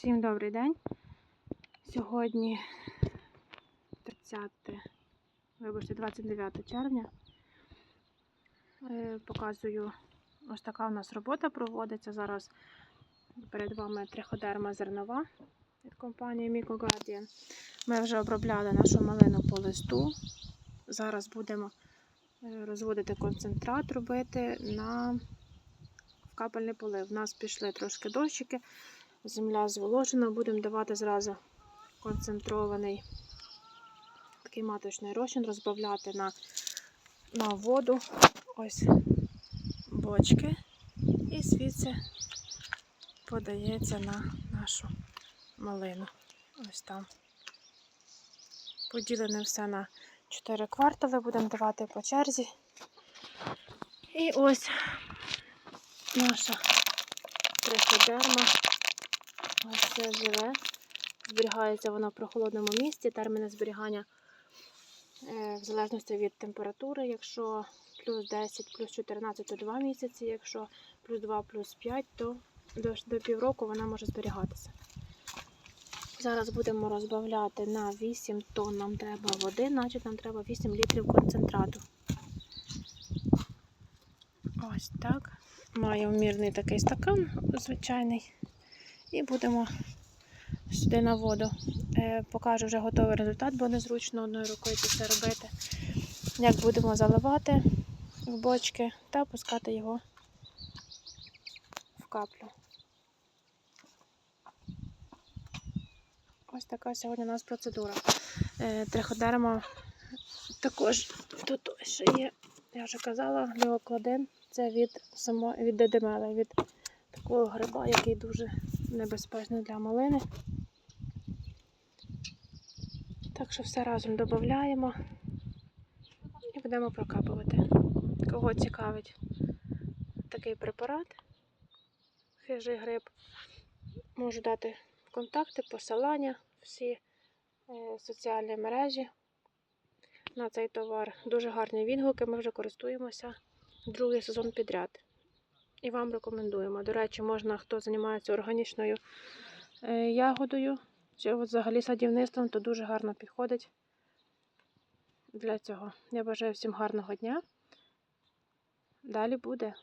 Всім добрий день. Сьогодні 30, вибачте, 29 червня. Е, Показую, ось така у нас робота проводиться. Зараз перед вами триходерма зернова від компанії Mico Guardian. Ми вже обробляли нашу малину по листу. Зараз будемо е, розводити концентрат, робити на капельний полив. У нас пішли трошки дощики. Земля зволожена, будемо давати зразу концентрований такий маточний розчин, розбавляти на, на воду. Ось бочки. І звідси подається на нашу малину. Ось там. Поділене все на 4 квартали, будемо давати по черзі. І ось наша триходерма. Ось це живе. Зберігається вона в прохолодному місці. Терміни зберігання е, в залежності від температури. Якщо плюс 10, плюс 14, то 2 місяці. Якщо плюс 2, плюс 5, то до, до півроку вона може зберігатися. Зараз будемо розбавляти на 8 тонн. Нам треба води, значить нам треба 8 літрів концентрату. Ось так. Маю мірний такий стакан звичайний. І будемо сюди на воду. Е, покажу вже готовий результат, бо незручно одною рукою це все робити. Як будемо заливати в бочки та пускати його в каплю. Ось така сьогодні у нас процедура. Е, Триходерма також тут ще є, я вже казала, ліокладин. Це від само, від дедемела, від такого гриба, який дуже небезпечний для малини. Так що все разом додаємо і будемо прокапувати. Кого цікавить такий препарат, хижий гриб, можу дати контакти, посилання, всі е, соціальні мережі на цей товар. Дуже гарні відгуки, ми вже користуємося другий сезон підряд. І вам рекомендуємо. До речі, можна, хто займається органічною е, ягодою чи взагалі садівництвом, то дуже гарно підходить для цього. Я бажаю всім гарного дня. Далі буде.